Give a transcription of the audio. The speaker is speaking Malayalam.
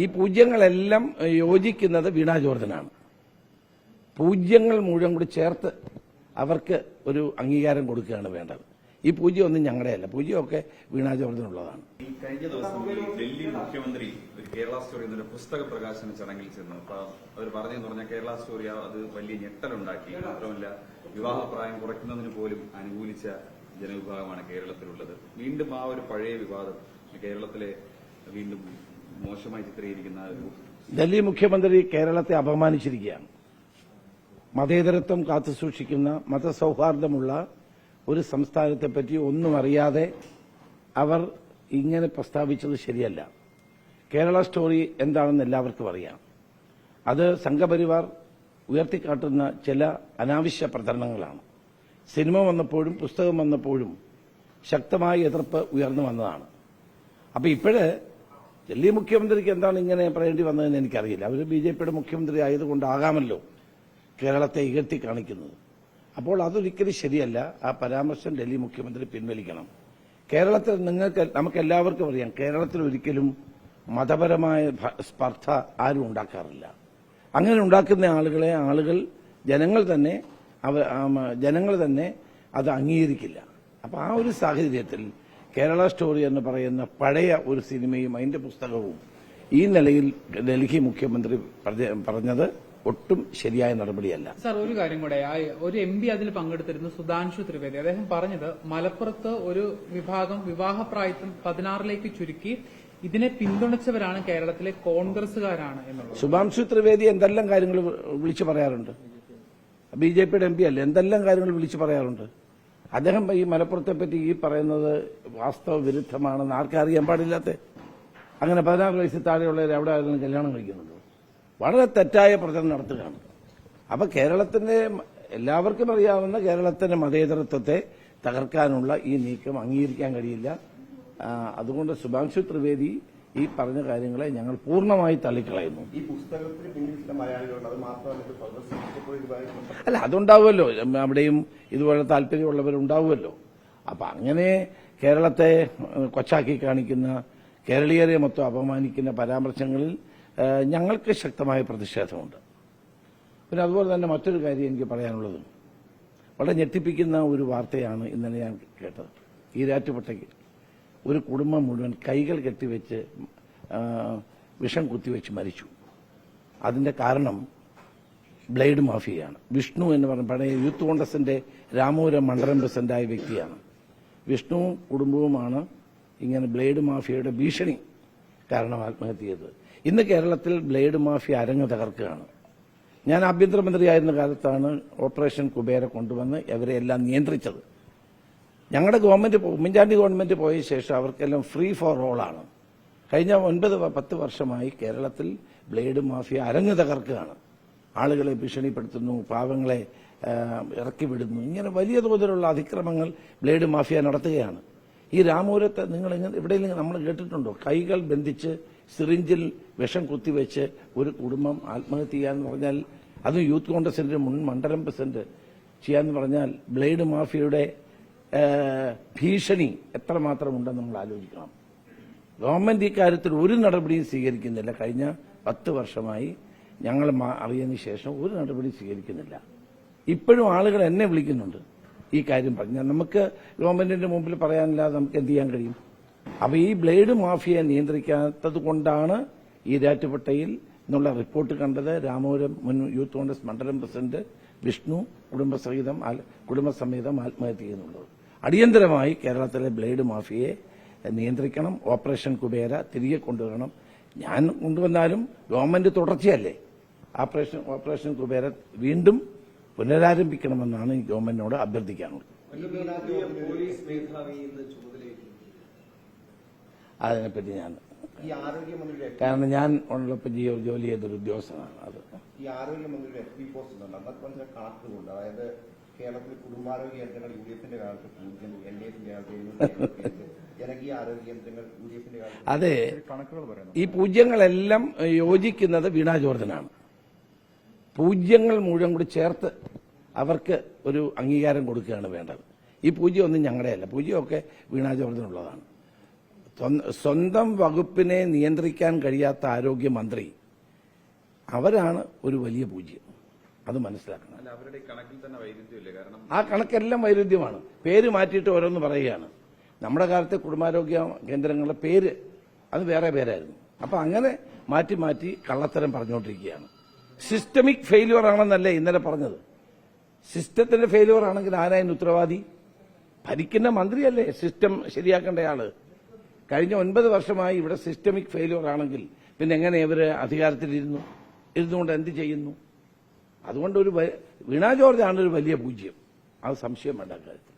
ഈ പൂജ്യങ്ങളെല്ലാം യോജിക്കുന്നത് വീണാ ജോർജനാണ് പൂജ്യങ്ങൾ മുഴുവൻ കൂടി ചേർത്ത് അവർക്ക് ഒരു അംഗീകാരം കൊടുക്കുകയാണ് വേണ്ടത്. ഈ പൂജ്യം ഒന്നും ഞങ്ങളുടെയല്ല. പൂജ്യമൊക്കെ വീണാ ജോർജനുള്ളതാണ് ഈ കഴിഞ്ഞ ദിവസം ഡൽഹി മുഖ്യമന്ത്രി ഒരു കേരള സ്റ്റോറി എന്നൊരു പുസ്തക പ്രകാശന ചടങ്ങിൽ ചെന്നു. അവർ പറഞ്ഞെന്ന് പറഞ്ഞാൽ കേരള സ്റ്റോറി അത് വലിയ ഞെട്ടലുണ്ടാക്കി. മാത്രമല്ല വിവാഹപ്രായം കുറയ്ക്കുന്നതിന് പോലും അനുകൂലിച്ച ജനവിഭാഗമാണ് കേരളത്തിലുള്ളത്. വീണ്ടും ആ ഒരു പഴയ വിവാദം കേരളത്തിലെ വീണ്ടും മോശമായി ചിത്രീകരിക്കുന്ന ഡൽഹി മുഖ്യമന്ത്രി കേരളത്തെ അപമാനിച്ചിരിക്കുകയാണ്. മതേതരത്വം കാത്തുസൂക്ഷിക്കുന്ന മതസൗഹാർദ്ദമുള്ള ഒരു സംസ്ഥാനത്തെപ്പറ്റി ഒന്നും അറിയാതെ അവർ ഇങ്ങനെ പ്രസ്താവിച്ചത് ശരിയല്ല. കേരള സ്റ്റോറി എന്താണെന്ന് എല്ലാവർക്കും അറിയാം. അത് സംഘപരിവാർ ഉയർത്തിക്കാട്ടുന്ന ചില അനാവശ്യ പ്രചരണങ്ങളാണ്. സിനിമ വന്നപ്പോഴും പുസ്തകം വന്നപ്പോഴും ശക്തമായ എതിർപ്പ് ഉയർന്നു വന്നതാണ്. അപ്പോൾ ഇപ്പോഴ് ഡൽഹി മുഖ്യമന്ത്രിക്ക് എന്താണ് ഇങ്ങനെ പറയേണ്ടി വന്നതെന്ന് എനിക്കറിയില്ല. അവർ ബി ജെ പിയുടെ മുഖ്യമന്ത്രി ആയതുകൊണ്ടാകാമല്ലോ കേരളത്തെ ഇകഴ്ത്തി കാണിക്കുന്നത്. അപ്പോൾ അതൊരിക്കലും ശരിയല്ല. ആ പരാമർശം ഡൽഹി മുഖ്യമന്ത്രി പിൻവലിക്കണം. കേരളത്തിൽ നിങ്ങൾക്ക് നമുക്ക് എല്ലാവർക്കും അറിയാം കേരളത്തിൽ ഒരിക്കലും മതപരമായ സ്പർദ്ധ ആരും ഉണ്ടാക്കാറില്ല. അങ്ങനെ ഉണ്ടാക്കുന്ന ആളുകളെ ആളുകൾ ജനങ്ങൾ തന്നെ ജനങ്ങൾ തന്നെ അത് അംഗീകരിക്കില്ല. അപ്പൊ ആ ഒരു സാഹചര്യത്തിൽ കേരള സ്റ്റോറി എന്ന് പറയുന്ന പഴയ ഒരു സിനിമയും അതിന്റെ പുസ്തകവും ഈ നിലയിൽ ഡൽഹി മുഖ്യമന്ത്രി പറഞ്ഞ- പറഞ്ഞത് ഒട്ടും ശരിയായ നടപടിയല്ല. സാർ ഒരു കാര്യം കൂടെ. ഒരു എം പി അതിൽ പങ്കെടുത്തിരുന്നു സുധാൻഷു ത്രിവേദി. അദ്ദേഹം പറഞ്ഞത് മലപ്പുറത്ത് ഒരു വിഭാഗം വിവാഹപ്രായത്വം പതിനാറിലേക്ക് ചുരുക്കി ഇതിനെ പിന്തുണച്ചവരാണ് കേരളത്തിലെ കോൺഗ്രസുകാരാണ് എന്നുള്ളത്. ശുഭാംശു ത്രിവേദി എന്തെല്ലാം കാര്യങ്ങൾ വിളിച്ചു പറയാറുണ്ട്? ബി ജെ പിയുടെ എം പി അല്ലേ? എന്തെല്ലാം കാര്യങ്ങൾ വിളിച്ചു പറയാറുണ്ട്? അദ്ദേഹം ഈ മലപ്പുറത്തെ പറ്റി ഈ പറയുന്നത് വാസ്തവ വിരുദ്ധമാണെന്ന് ആർക്കറിയാൻ പാടില്ലാത്ത അങ്ങനെ പതിനാറ് വയസ്സിൽ താഴെയുള്ളവർ എവിടെ ആയാലും കല്യാണം കഴിക്കുന്നുണ്ടോ. വളരെ തെറ്റായ പ്രചരണം നടത്തുകയാണ്. അപ്പൊ കേരളത്തിന്റെ എല്ലാവർക്കും അറിയാവുന്ന കേരളത്തിന്റെ മതേതരത്വത്തെ തകർക്കാനുള്ള ഈ നീക്കം അംഗീകരിക്കാൻ കഴിയില്ല. അതുകൊണ്ട് ശുഭാംശു ത്രിവേദി ഈ പറഞ്ഞ കാര്യങ്ങളെ ഞങ്ങൾ പൂർണമായി തള്ളിക്കളയുന്നു. ഈ പുസ്തകത്തിന് പിന്നിൽ ചില മലയാളികളുണ്ട്. അത് മാത്രമല്ല അല്ല അതുണ്ടാവുമല്ലോ. അവിടെയും ഇതുപോലെ താല്പര്യമുള്ളവരുണ്ടാവുമല്ലോ. അപ്പൊ അങ്ങനെ കേരളത്തെ കൊച്ചാക്കി കാണിക്കുന്ന കേരളീയരെ മൊത്തം അപമാനിക്കുന്ന പരാമർശങ്ങളിൽ ഞങ്ങൾക്ക് ശക്തമായ പ്രതിഷേധമുണ്ട്. പിന്നെ അതുപോലെ തന്നെ മറ്റൊരു കാര്യം എനിക്ക് പറയാനുള്ളത്. വളരെ ഞെട്ടിപ്പിക്കുന്ന ഒരു വാർത്തയാണ് ഇന്നലെ ഞാൻ കേട്ടത്. ഈരാറ്റുപട്ടയ്ക്ക് ഒരു കുടുംബം മുഴുവൻ കൈകൾ കെട്ടിവെച്ച് വിഷം കുത്തിവെച്ച് മരിച്ചു. അതിന്റെ കാരണം ബ്ലേഡ് മാഫിയയാണ്. വിഷ്ണു എന്ന് പറഞ്ഞ പഴയ യൂത്ത് കോൺഗ്രസിന്റെ രാമപുരം മണ്ഡലം പ്രസിഡന്റായ വ്യക്തിയാണ്. വിഷ്ണുവും കുടുംബവുമാണ് ഇങ്ങനെ ബ്ലേഡ് മാഫിയയുടെ ഭീഷണി കാരണം ആത്മഹത്യ ചെയ്തത് ഇന്ന് കേരളത്തിൽ ബ്ലേഡ് മാഫിയ അരങ്ങ് തകർക്കുകയാണ്. ഞാൻ ആഭ്യന്തരമന്ത്രിയായിരുന്ന കാലത്താണ് ഓപ്പറേഷൻ കുബേര കൊണ്ടുവന്ന് ഇവരെ എല്ലാം നിയന്ത്രിച്ചത്. ഞങ്ങളുടെ ഗവൺമെന്റ് ഉമ്മൻചാണ്ടി ഗവൺമെന്റ് പോയ ശേഷം അവർക്കെല്ലാം ഫ്രീ ഫോർ ഓൾ ആണ്. കഴിഞ്ഞ ഒൻപത് പത്ത് വർഷമായി കേരളത്തിൽ ബ്ലേഡ് മാഫിയ അരങ്ങു തകർക്കുകയാണ്. ആളുകളെ ഭീഷണിപ്പെടുത്തുന്നു പാവങ്ങളെ ഇറക്കി വിടുന്നു. ഇങ്ങനെ വലിയ തോതിലുള്ള അതിക്രമങ്ങൾ ബ്ലേഡ് മാഫിയ നടത്തുകയാണ്. ഈ രാമപുരത്ത് നിങ്ങൾ എവിടെയെങ്കിലും നമ്മൾ കേട്ടിട്ടുണ്ടോ? കൈകൾ ബന്ധിച്ച് സിറിഞ്ചിൽ വിഷം കുത്തിവെച്ച് ഒരു കുടുംബം ആത്മഹത്യ ചെയ്യാന്ന് പറഞ്ഞാൽ അത് യൂത്ത് കോൺഗ്രസിന്റെ മുൻ മണ്ഡലം പ്രസിഡന്റ് ചെയ്യാന്ന് പറഞ്ഞാൽ ബ്ലേഡ് മാഫിയയുടെ ഭീഷണി എത്രമാത്രം ഉണ്ടെന്ന് നമ്മൾ ആലോചിക്കണം. ഗവൺമെന്റ് ഇക്കാര്യത്തിൽ ഒരു നടപടിയും സ്വീകരിക്കുന്നില്ല. കഴിഞ്ഞ പത്ത് വർഷമായി ഞങ്ങൾ അറിയുന്ന ശേഷം ഒരു നടപടി സ്വീകരിക്കുന്നില്ല. ഇപ്പോഴും ആളുകൾ എന്നെ വിളിക്കുന്നുണ്ട് ഈ കാര്യം പറഞ്ഞാൽ നമുക്ക് ഗവൺമെന്റിന്റെ മുമ്പിൽ പറയാനില്ലാതെ നമുക്ക് എന്ത് ചെയ്യാൻ കഴിയും? അപ്പൊ ഈ ബ്ലേഡ് മാഫിയ നിയന്ത്രിക്കാത്തത് കൊണ്ടാണ് ഈ രാറ്റുപട്ടയിൽ എന്നുള്ള റിപ്പോർട്ട് കണ്ടത് രാമപുരം മുൻ യൂത്ത് കോൺഗ്രസ് മണ്ഡലം പ്രസിഡന്റ് വിഷ്ണു കുടുംബസഹിതം കുടുംബസമേതം ആത്മഹത്യ ചെയ്യുന്നുള്ളത് അടിയന്തരമായി കേരളത്തിലെ ബ്ലേഡ് മാഫിയയെ നിയന്ത്രിക്കണം ഓപ്പറേഷൻ കുബേര തിരികെ കൊണ്ടുവരണം. ഞാൻ കൊണ്ടുവന്നാലും ഗവൺമെന്റ് തുടർച്ചയല്ലേ? ഓപ്പറേഷൻ ഓപ്പറേഷൻ കുബേര വീണ്ടും പുനരാരംഭിക്കണമെന്നാണ് ഗവൺമെന്റിനോട് അഭ്യർത്ഥിക്കാനുള്ളത്. അതിനെപ്പറ്റി ഞാൻ കാരണം ഞാൻ ഉള്ളപ്പോൾ ജോലി ചെയ്തൊരു ഉദ്യോഗസ്ഥനാണ്. അത് ഈ ആരോഗ്യമന്ത്രിയുടെ എഫ് പി പോസ്റ്റ് അതായത് കേരളത്തിൽ കുടുംബാരോഗ്യ കേന്ദ്രങ്ങൾ യു ഡി എഫിന്റെ കാലത്ത് പൂജ്യം എൽ ഡി എഫിന്റെ കാലത്ത് ജനകീയ ആരോഗ്യ കേന്ദ്രങ്ങൾ യു ഡി എഫിന്റെ കാലത്ത് അതെ. കണക്കുകൾ പറയുന്നു ഈ പൂജ്യങ്ങളെല്ലാം യോജിക്കുന്നത് വീണാ ജോർജനാണ് പൂജ്യങ്ങൾ മുഴുവൻ കൂടി ചേർത്ത് അവർക്ക് ഒരു അംഗീകാരം കൊടുക്കുകയാണ് വേണ്ടത്. ഈ പൂജ്യം ഒന്നും ഞങ്ങളുടെയല്ല. പൂജ്യമൊക്കെ വീണാ ജോർജനുള്ളതാണ് സ്വ- സ്വന്തം വകുപ്പിനെ നിയന്ത്രിക്കാൻ കഴിയാത്ത ആരോഗ്യമന്ത്രി അവരാണ് ഒരു വലിയ പൂജ്യം. അത് മനസ്സിലാക്കണം. ആ കണക്കെല്ലാം വൈരുദ്ധ്യമാണ്. പേര് മാറ്റിയിട്ട് ഓരോന്ന് പറയുകയാണ്. നമ്മുടെ കാലത്തെ കുടുംബാരോഗ്യ കേന്ദ്രങ്ങളുടെ പേര് അത് വേറെ പേരായിരുന്നു. അപ്പൊ അങ്ങനെ മാറ്റി മാറ്റി കള്ളത്തരം പറഞ്ഞുകൊണ്ടിരിക്കുകയാണ്. സിസ്റ്റമിക് ഫെയിലുവർ ആണെന്നല്ലേ ഇന്നലെ പറഞ്ഞത്. സിസ്റ്റത്തിന്റെ ഫെയിലുവർ ആണെങ്കിൽ ആരായിരുന്നു ഉത്തരവാദി? ഭരിക്കുന്ന മന്ത്രിയല്ലേ സിസ്റ്റം ശരിയാക്കേണ്ട ശരിയാക്കേണ്ടയാൾ കഴിഞ്ഞ ഒൻപത് വർഷമായി ഇവിടെ സിസ്റ്റമിക് ഫെയിലുവർ ആണെങ്കിൽ പിന്നെ എങ്ങനെ ഇവർ അധികാരത്തിലിരുന്നു? ഇരുന്നുകൊണ്ട് എന്ത് ചെയ്യുന്നു? അതുകൊണ്ട് ഒരു ജോർജ് ആണ് ഒരു വലിയ പൂജ്യം. അത് സംശയം വേണ്ട കാര്യത്തിൽ.